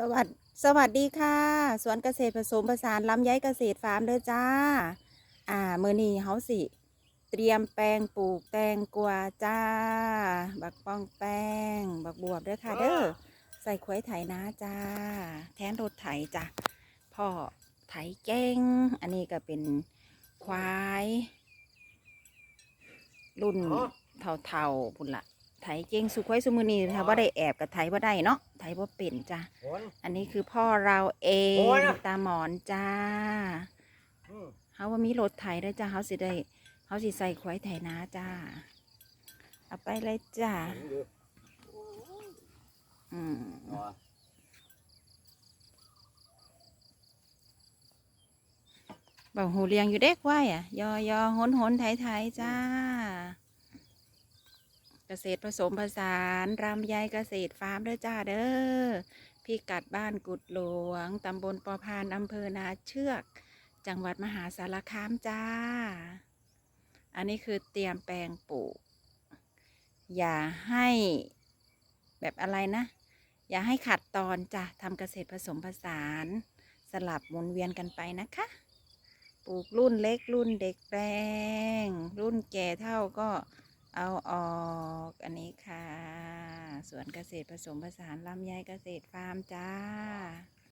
สวัสดสวัสดีค่ะ สวนเกษตรผสมผสานลำไยเกษตรฟาร์มเด้อจ้า อ่ามือนี้เฮาสิ เตรียมแปลงปลูกแตงกวาจ้า บักป้องแป้ง บักบวบเด้อค่ะเด้อใส่ควายไถนาจ้า แทนรถไถจ้ะพ่อไถเก่งอันนี้ก็เป็นควาย รุ่นเท่าๆพุ่นละไถเก่งสุควายสุมือนี้ถ้าว่าได้แอบกับไถว่าได้เนาะ ไถว่าเป็นจ้ะฝนอันนี้คือพ่อเราเองโอ้ยนะตาหมอนจ้าอืมเฮาว่ามีรถไถด้วยจ้าเฮาสิได้เฮาสิใส่ควายไถนาจ้า เอาไปเลยจ้าเห็นอยู่อืมอ๋อบ่หูเลียงอยู่เด็กไว้อะยอยอหนหนไถไถจ้า เกษตรผสมผสานรำไยเกษตรฟาร์มเด้อจ้าเด้อพี่กัดบ้านกุดหลวงตำบลปอพานอำเภอนาเชือก จังหวัดมหาสารคามจ้า อันนี้คือเตรียมแปลงปลูก อย่าให้แบบอะไรนะ อย่าให้ขัดตอนจ้ะทำเกษตรผสมผสาน สลับหมุนเวียนกันไปนะคะ ปลูกรุ่นเล็กรุ่นเด็กแปลงรุ่นแก่เท่าก็ เอาออกอันนี้ค่ะ สวนเกษตรผสมผสานลำไยเกษตรฟาร์มจ้า